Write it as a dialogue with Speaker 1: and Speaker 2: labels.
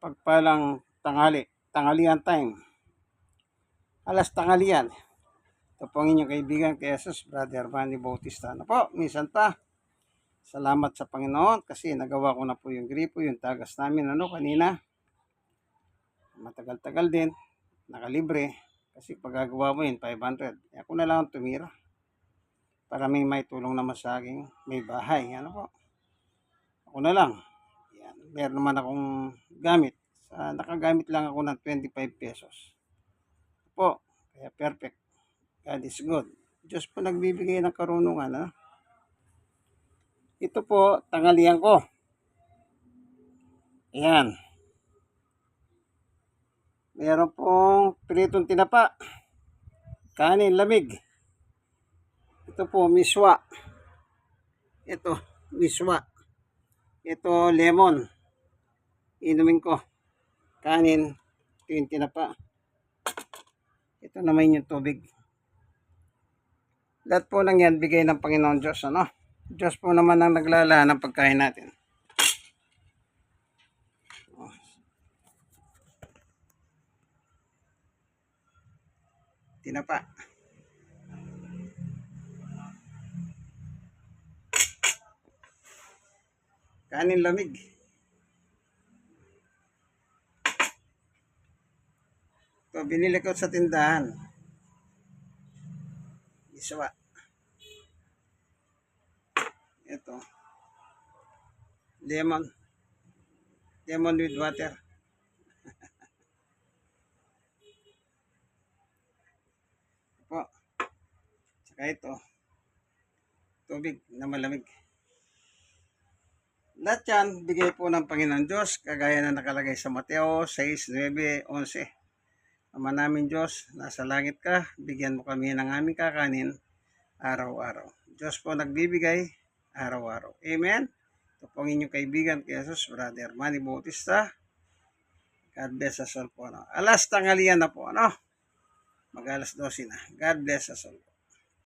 Speaker 1: pagpalang tanghali, tanghalian time. Alas tanghalian. Ito po ang inyong kaibigan kay Jesus, Brother Manny Bautista. Ano po, minsan pa. Salamat sa Panginoon kasi nagawa ko na po yung gripo, yung tagas namin ano kanina. Matagal-tagal din, nakalibre. Kasi paggagawa mo yun, 500. Eh, Ako na lang ang tumira. Para may may tulong naman sa aking may bahay. Ano po? Ako na lang. Meron naman akong gamit. Sa, nakagamit lang ako ng 25 pesos. Po. Kaya perfect. God is good. Diyos po nagbibigay ng karunungan. Ano? Ito po, tangalian ko. Ayan. Meron pong pritong tinapa. Kanin, lamig. Ito po, miswa. Ito, miswa. Ito, lemon. Inumin ko. Kanin, ito yung tinapa. Ito naman yung tubig. Lahat po lang yan, bigay ng Panginoon Diyos, ano? Diyos po naman ang naglala ng pagkain natin. Tinapa. Kanin lamig. Ito, binili ko sa tindahan. Iswa. Ito. Lemon. Lemon with water. po. Saka ito. Tubig na malamig. Lahat yan, bigay po ng Panginoon Diyos, kagaya na nakalagay sa Mateo 6, 9, 11. Ama namin Diyos, nasa langit ka, bigyan mo kami ng aming kakanin araw-araw. Diyos po nagbibigay araw-araw. Amen? Ito po ang inyong kaibigan kay Jesus, Brother Manny Bautista. God bless us all po. Ano? Alas tanghalian na po. Ano? Mag alas 12 na. God bless us all po.